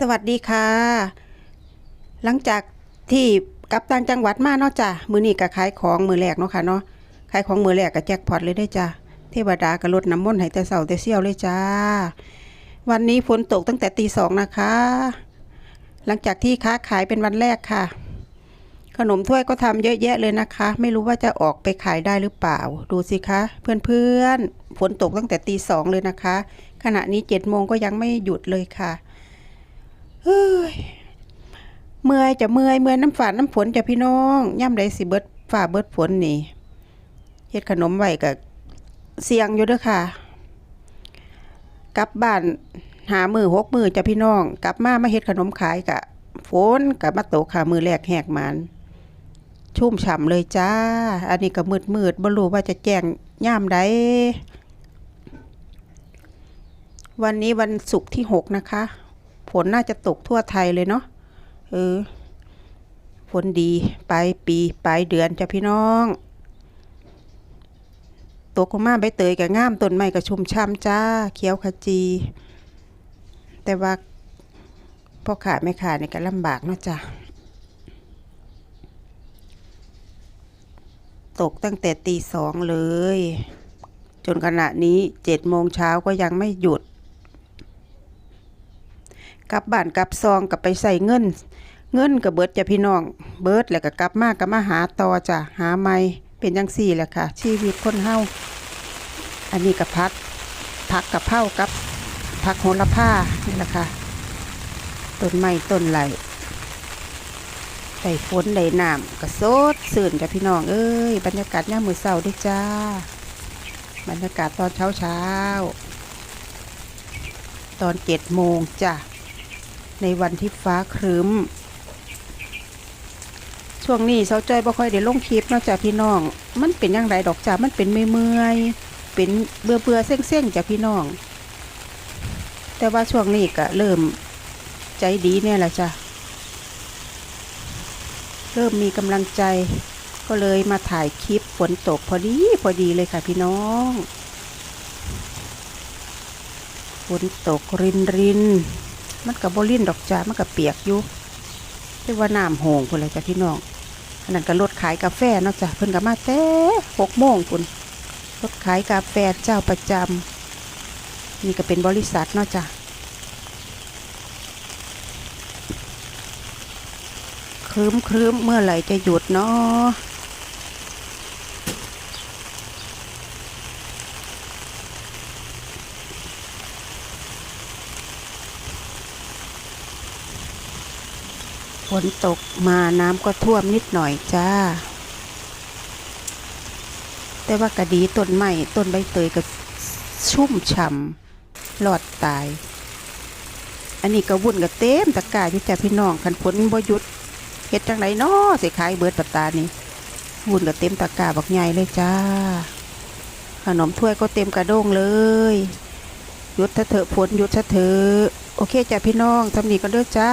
สวัสดีค่ะ หลังจากที่กลับต่างจังหวัดมาเนาะจ้ะมือนี้ก็ขายของมือแรกเนาะค่ะเนาะขายของมือแรกก็แจ็คพอตเลยได้จ้ะเทวดาก็ลดน้ำมนต์ให้แต่เสาแต่เสี้ยวเลยจ้า วันนี้ฝนตกตั้งแต่ตีสองนะคะ หลังจากที่ค้าขายเป็นวันแรกค่ะ ขนมถ้วยก็ทำเยอะแยะเลยนะคะ ไม่รู้ว่าจะออกไปขายได้หรือเปล่า ดูสิคะ เพื่อนๆฝนตกตั้งแต่ตีสองเลยนะคะ ขณะนี้เจ็ดโมงก็ยังไม่หยุดเลยค่ะ เฮ้ยเมื่อยจะเมื่อยเมื่อยน้ำฝาดน้ำฝนจะพี่น้องย่ำใดสิเบิดฝ่าเบิดฝนนี่เฮ็ดขนมไว้กับเสียงอยู่เด้อค่ะ กลับบ้านหามือหกมือจะพี่น้อง กลับมามาเฮ็ดขนมขายกะฝนกับมาตกค่ะมือแรกแหกมันชุ่มฉ่ำเลยจ้า อันนี้ก็มืดมืดบ่รู้ว่าจะแจ้งย่ามใดวันนี้วันศุกร์ที่หกนะคะ ฝนน่าจะตกทั่วไทยเลยเนาะเออฝนดีปลายปีปลายเดือนจ้ะพี่น้องตกมาใบเตยกับง่ามต้นไม้กับชุมช่ำจ้าเขียวขจี แต่ว่าพ่อขาไม่ขาเนี่ยก็ลำบากเนาะจ้ะตกตั้งแต่ตีสองเลย จนขณะนี้เจ็ดโมงเช้าก็ยังไม่หยุด กลับบ้านกลับซองกลับไปใส่เงิน เงินกับเบิดจ้ะพี่น้อง เบิดแล้วก็กลับมากับมาหาต่อจ้ะหาไม่เป็นจังสี่แหละค่ะ ชีวิตคนเฮาอันนี้กับพักพักกับเผากับพักโหระพานี่แหละค่ะต้นไม้ต้นไหลได้ฝนได้น้ำกระโซดสื่นจ้ะพี่น้องเอ้ยบรรยากาศย่ามมือเศร้าด้วยจ้า บรรยากาศตอนเช้าเช้าตอนเจ็ดโมงจ้ะ ในวันที่ฟ้าครึ้ม ช่วงนี้เสาจ้อยบ่ค่อยได้ลงคลิปนอกจากพี่น้อง มันเป็นยังไงดอกจ้ามันเป็นเมื่อยเป็นเบื่อเบื่อเส้งเส้งจ้ะพี่น้อง แต่ว่าช่วงนี้ก็เริ่มใจดีเนี่ยแหละจ้ะเริ่มมีกำลังใจก็เลยมาถ่ายคลิปฝนตกพอดีพอดีเลยค่ะพี่น้องฝนตกรินริน มันกับบลินดอกจ้ามันกับเปียกอยู่เรียกว่าน้ำโหงพุ่นเลยจ้ะพี่น้องอันนั้นก็รถขายกาแฟเนาะจ้ะเพิ่นก็มาแต่หกโมงพุ่นรถขายกาแฟเจ้าประจำนี่ก็เป็นบริษัทเนาะจ้ะครึ้มครึ้มเมื่อไหร่จะหยุดเนาะ ฝนตกมาน้ำก็ท่วมนิดหน่อยจ้า แต่ว่ากระดีต้นไม้ต้นใบเตยก็ชุ่มฉ่ำหลอดตาย อันนี้ก็วุ่นกับเต็มตะกาอยู่จ้ะพี่น้องคันฝนบ่หยุดเฮ็ดจังไดน้อสิขายเบิดปตานี่วุ่นกับเต็มตะกร้าบักใหญ่เลยจ้า ขนมถ้วยก็เต็มกระด้งเลยหยุดเถอะเถอะฝนหยุดเถอะเถอะโอเคจ้ะพี่น้องทำนี้กันเด้อจ้า